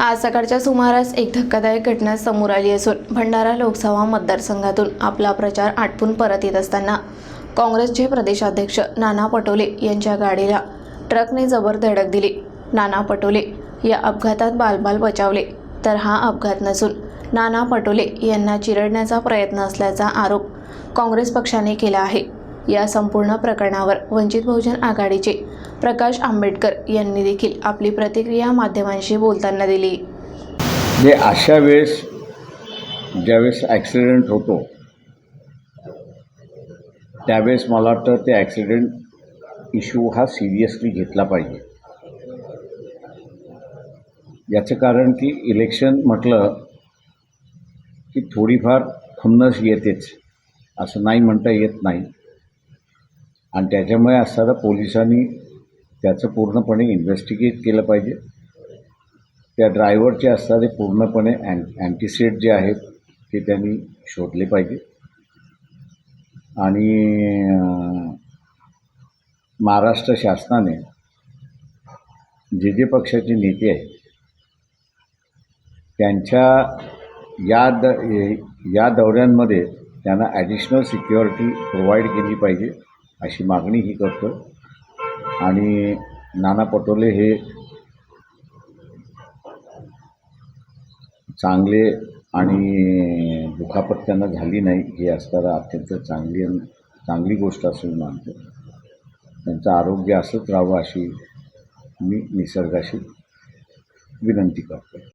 आज सकाळच्या सुमारास एक धक्कादायक घटना समोर आली असून भंडारा लोकसभा मतदारसंघातून आपला प्रचार आटपून परत येत असताना काँग्रेसचे प्रदेशाध्यक्ष नाना पटोले यांच्या गाडीला ट्रकने जबर धडक दिली. नाना पटोले या अपघातात बालबाल बचावले तर हा अपघात नसून नाना पटोले यांना चिरडण्याचा प्रयत्न असल्याचा आरोप काँग्रेस पक्षाने केला आहे. या संपूर्ण प्रकरणावर वंचित बहुजन आघाडीचे प्रकाश आंबेडकर यांनी देखील आपली प्रतिक्रिया माध्यमांशी बोलताना दिली. जे अशा वेळेस ज्यावेळेस ॲक्सिडेंट होतो त्यावेळेस मला वाटतं ते ॲक्सिडेंट इश्यू हा सिरियसली घेतला पाहिजे. याचं कारण की इलेक्शन म्हटलं की थोडीफार खुन्नस येतेच असं नाही म्हणता येत नाही. आणि त्याच्यामुळे असताना पोलिसांनी त्याचं पूर्णपणे इन्व्हेस्टिगेट केलं पाहिजे. त्या ड्रायव्हरचे असणारे पूर्णपणे अँट अँटीसेट जे आहेत ते त्यांनी शोधले पाहिजे. आणि महाराष्ट्र शासनाने जे जे पक्षाचे नेते आहेत त्यांच्या या द या दौऱ्यांमध्ये त्यांना ॲडिशनल सिक्युरिटी प्रोव्हाइड केली पाहिजे. अशी मागणी ही करतो आणि नाना पटोले हे चांगले आणि दुखापत त्यांना झाली नाही हे असताना अत्यंत चांगली चांगली गोष्ट असं मी मानतो. त्यांचं आरोग्य असंच राहावं अशी मी निसर्गाशी विनंती करतो